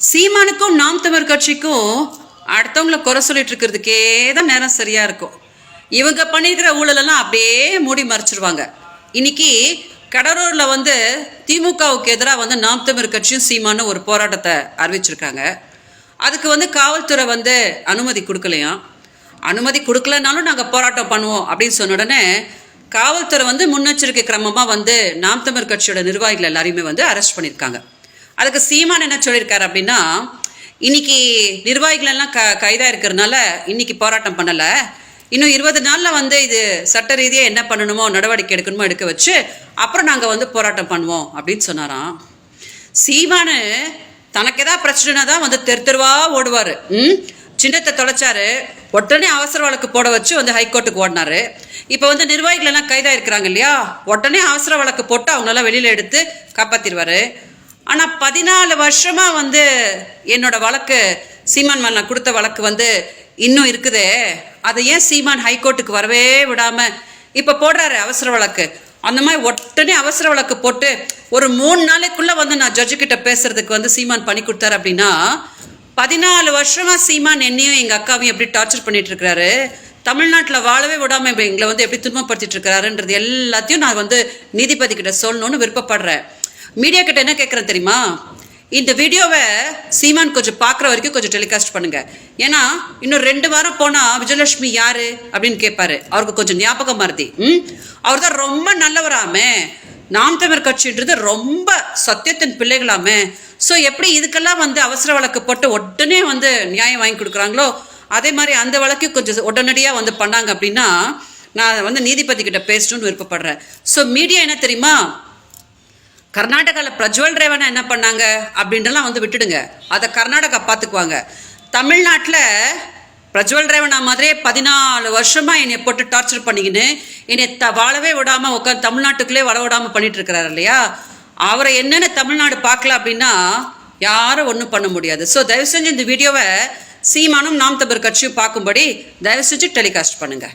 சீமானுக்கும் நாம் தமிழ் கட்சிக்கும் அடுத்தவங்கள குறை சொல்லிட்டு இருக்கிறதுக்கே தான் நேரம் சரியா இருக்கும். இவங்க பண்ணியிருக்கிற ஊழலெல்லாம் அப்படியே மூடி மறைச்சிருவாங்க. இன்னைக்கு கடலூரில் வந்து திமுகவுக்கு எதிராக வந்து நாம் தமிழ் கட்சியும் சீமானும் ஒரு போராட்டத்தை அறிவிச்சிருக்காங்க. அதுக்கு வந்து காவல்துறை வந்து அனுமதி கொடுக்கலையாம் அனுமதி கொடுக்கலனாலும் நாங்கள் போராட்டம் பண்ணுவோம் அப்படின்னு சொன்ன உடனே காவல்துறை வந்து முன்னெச்சரிக்கை கிரமமாக வந்து நாம் தமிழ் கட்சியோட நிர்வாகிகள் எல்லாரையுமே வந்து அரெஸ்ட் பண்ணியிருக்காங்க. அதுக்கு சீமான் என்ன சொல்லியிருக்காரு அப்படின்னா இன்னைக்கு நிர்வாகிகள் எல்லாம் க கைதாக இருக்கிறதுனால இன்னைக்கு போராட்டம் பண்ணலை. இன்னும் இருபது நாளில் வந்து இது சட்ட ரீதியாக என்ன பண்ணணுமோ நடவடிக்கை எடுக்கணுமோ எடுக்க வச்சு அப்புறம் நாங்கள் வந்து போராட்டம் பண்ணுவோம் அப்படின்னு சொன்னாராம். சீமானு தனக்கு ஏதாவது பிரச்சனைனா தான் வந்து தெரு தெருவா ஓடுவார். ம்? சின்னத்தை தொலைச்சாரு. உடனே அவசர வழக்கு போட வச்சு வந்து ஹைகோர்ட்டுக்கு ஓடினாரு. இப்போ வந்து நிர்வாகிகள் எல்லாம் கைதாக இருக்கிறாங்க இல்லையா? உடனே அவசர வழக்கு போட்டு அவங்களெல்லாம் வெளியில் எடுத்து காப்பாற்றிடுவார் ஆனால் பதினாலு வருஷமாக வந்து என்னோட வழக்கு சீமான் மேல் நான் கொடுத்த வழக்கு வந்து இன்னும் இருக்குதே. அதை ஏன் சீமான் ஹைகோர்ட்டுக்கு வரவே விடாமல் இப்போ போடுறாரு அவசர வழக்கு. அந்த மாதிரி உடனே அவசர வழக்கு போட்டு ஒரு மூணு நாளைக்குள்ளே வந்து நான் ஜட்ஜு கிட்ட பேசுறதுக்கு வந்து சீமான் பண்ணி கொடுத்தாரு அப்படின்னா பதினாலு வருஷமாக சீமான் என்னையும் எங்கள் அக்காவையும் எப்படி டார்ச்சர் பண்ணிட்டு இருக்கிறாரு? தமிழ்நாட்டில் வாழவே விடாமல் எங்களை வந்து எப்படி துன்பப்படுத்திட்டு இருக்கிறாருன்றது எல்லாத்தையும் நான் வந்து நீதிபதி கிட்ட சொல்லணும்னு விருப்பப்படுறேன். மீடியா கிட்ட என்ன கேட்குறேன் தெரியுமா? இந்த வீடியோவை சீமான் கொஞ்சம் பார்க்குற வரைக்கும் கொஞ்சம் டெலிகாஸ்ட் பண்ணுங்க. ஏன்னா இன்னும் ரெண்டு வாரம் போனால் விஜயலட்சுமி யாரு அப்படின்னு கேட்பாரு அவருக்கு கொஞ்சம் ஞாபகம் மருதி ம்? அவர் தான் ரொம்ப நல்லவராமே. நாம் தமிழர் கட்சின்றது ரொம்ப சத்தியத்தின் பிள்ளைகளாமே. ஸோ எப்படி இதுக்கெல்லாம் வந்து அவசர வழக்கு போட்டு உடனே வந்து நியாயம் வாங்கி கொடுக்குறாங்களோ அதே மாதிரி அந்த வழக்கு கொஞ்சம் உடனடியாக வந்து பண்ணாங்க அப்படின்னா நான் வந்து நீதிபதி கிட்ட பேசணும்னு விருப்பப்படுறேன். ஸோ மீடியா என்ன தெரியுமா? கர்நாடகாவில் பிரஜ்வல் ரேவனா என்ன பண்ணாங்க அப்படின்றலாம் வந்து விட்டுடுங்க. அதை கர்நாடகா பார்த்துக்குவாங்க. தமிழ்நாட்டில் பிரஜ்வல் ரேவனா மாதிரியே பதினாலு வருஷமாக என்னை போட்டு டார்ச்சர் பண்ணிக்கின்னு என்னை த வாழவே விடாம உட்காந்து தமிழ்நாட்டுக்குள்ளே வள விடாமல் பண்ணிட்டு இருக்கிறாரு இல்லையா? அவரை என்னென்ன தமிழ்நாடு பார்க்கல அப்படின்னா யாரும் ஒன்றும் பண்ண முடியாது. ஸோ தயவு செஞ்சு இந்த வீடியோவை சீமானும் நாம் தபர் கட்சியும் பார்க்கும்படி தயவு செஞ்சு டெலிகாஸ்ட் பண்ணுங்கள்